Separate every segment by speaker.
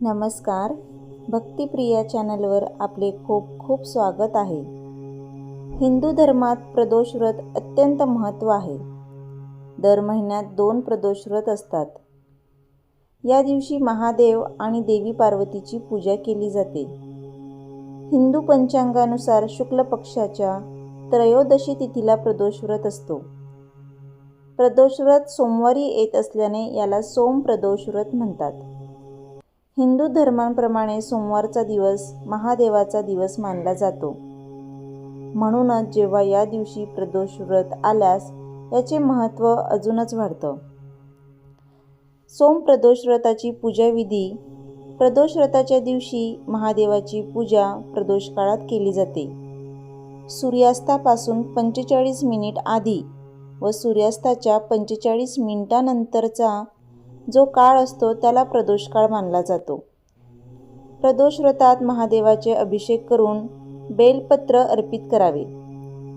Speaker 1: नमस्कार. भक्तिप्रिया चॅनलवर आपले खूप खूप स्वागत आहे. हिंदू धर्मात प्रदोष व्रत अत्यंत महत्त्व आहे. दर महिन्यात दोन प्रदोष व्रत असतात. या दिवशी महादेव आणि देवी पार्वतीची पूजा केली जाते. हिंदू पंचांगानुसार शुक्ल पक्षाच्या त्रयोदशी तिथीला प्रदोष व्रत असतो. प्रदोष व्रत सोमवारी येत असल्याने याला सोम प्रदोष व्रत म्हणतात. हिंदू धर्मांप्रमाणे सोमवारचा दिवस महादेवाचा दिवस मानला जातो. म्हणूनच जेव्हा या दिवशी प्रदोष व्रत आल्यास याचे महत्त्व अजूनच वाढतं. सोम प्रदोष व्रताची पूजाविधी प्रदोष व्रताच्या दिवशी महादेवाची पूजा प्रदोष काळात केली जाते. सूर्यास्तापासून पंचेचाळीस मिनिट आधी व सूर्यास्ताच्या पंचेचाळीस मिनिटानंतरचा जो काळ असतो त्याला प्रदोष काळ मानला जातो. प्रदोष व्रतात महादेवाचे अभिषेक करून बेलपत्र अर्पित करावे.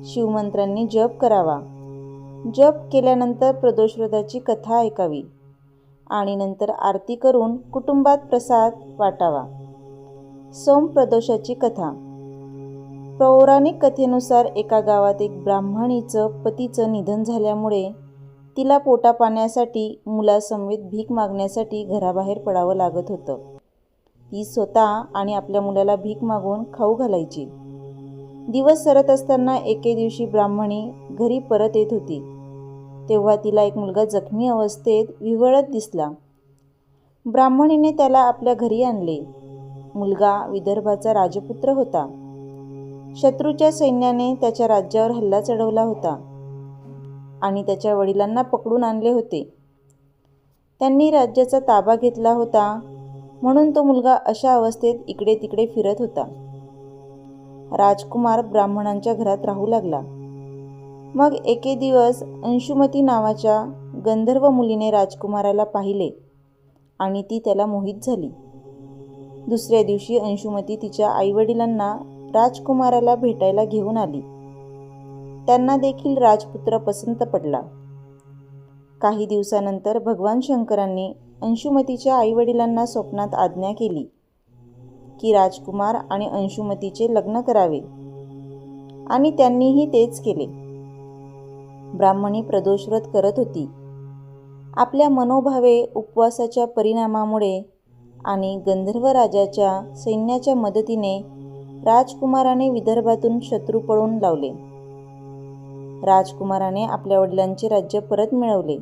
Speaker 1: शिवमंत्रांनी जप करावा. जप केल्यानंतर प्रदोष व्रताची कथा ऐकावी आणि नंतर आरती करून कुटुंबात प्रसाद वाटावा. सोम प्रदोषाची कथा. पौराणिक कथेनुसार एका गावात एक ब्राह्मणीचं पतीचं निधन झाल्यामुळे तिला पोटा पाण्यासाठी मुलासमवेत भीक मागण्यासाठी घराबाहेर पडावं लागत होतं. ती स्वतः आणि आपल्या मुलाला भीक मागून खाऊ घालायची. दिवस सरत असताना एके दिवशी ब्राह्मणी घरी परत येत होती. तेव्हा तिला एक मुलगा जखमी अवस्थेत विवळत दिसला. ब्राह्मणीने त्याला आपल्या घरी आणले. मुलगा विदर्भाचा राजपुत्र होता. शत्रूच्या सैन्याने त्याच्या राज्यावर हल्ला चढवला होता. आणि त्याच्या वडिलांना पकडून आणले होते. त्यांनी राज्याचा ताबा घेतला होता. म्हणून तो मुलगा अशा अवस्थेत इकडे तिकडे फिरत होता. राजकुमार ब्राह्मणांच्या घरात राहू लागला. मग एके दिवस अंशुमती नावाच्या गंधर्व मुलीने राजकुमाराला पाहिले आणि ती त्याला मोहित झाली. दुसऱ्या दिवशी अंशुमती तिच्या आईवडिलांना राजकुमाराला भेटायला घेऊन आली. त्यांना देखील राजपुत्र पसंत पडला. काही दिवसानंतर भगवान शंकरांनी अंशुमतीच्या आईवडिलांना स्वप्नात आज्ञा केली की राजकुमार आणि अंशुमतीचे लग्न करावे. आणि त्यांनीही तेच केले. ब्राह्मणी प्रदोषव्रत करत होती. आपल्या मनोभावे उपवासाच्या परिणामामुळे आणि गंधर्व राजाच्या सैन्याच्या मदतीने राजकुमाराने विदर्भातून शत्रू पळून लावले. राजकुमाराने आपल्या वडिलांचे राज्य परत मिळवले.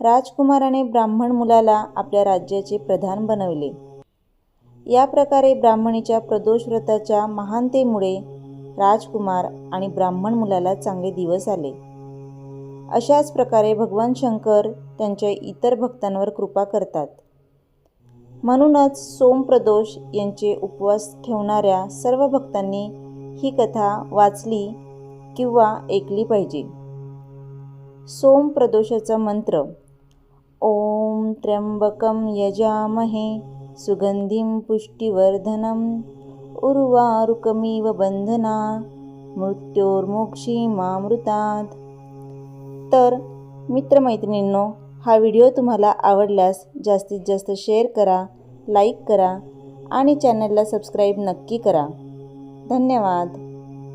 Speaker 1: राजकुमाराने ब्राह्मण मुलाला आपल्या राज्याचे प्रधान बनवले. या प्रकारे ब्राह्मणीच्या प्रदोष व्रताच्या महानतेमुळे राजकुमार आणि ब्राह्मण मुलाला चांगले दिवस आले. अशाच प्रकारे भगवान शंकर त्यांच्या इतर भक्तांवर कृपा करतात. म्हणूनच सोमप्रदोष यांचे उपवास ठेवणाऱ्या सर्व भक्तांनी ही कथा वाचली किंवा ऐकली पाहिजे. सोम प्रदोषाचा मंत्र ओम त्र्यंबकम यजामहे सुगंधिम पुष्टिवर्धनम उर्वारुकमिव बंधना मृत्योर्मोक्षी मामृतात तर मित्रमैत्रिणींनो हा व्हिडिओ तुम्हाला आवडल्यास जास्तीत जास्त शेअर करा लाईक करा आणि चॅनलला सबस्क्राईब नक्की करा. धन्यवाद.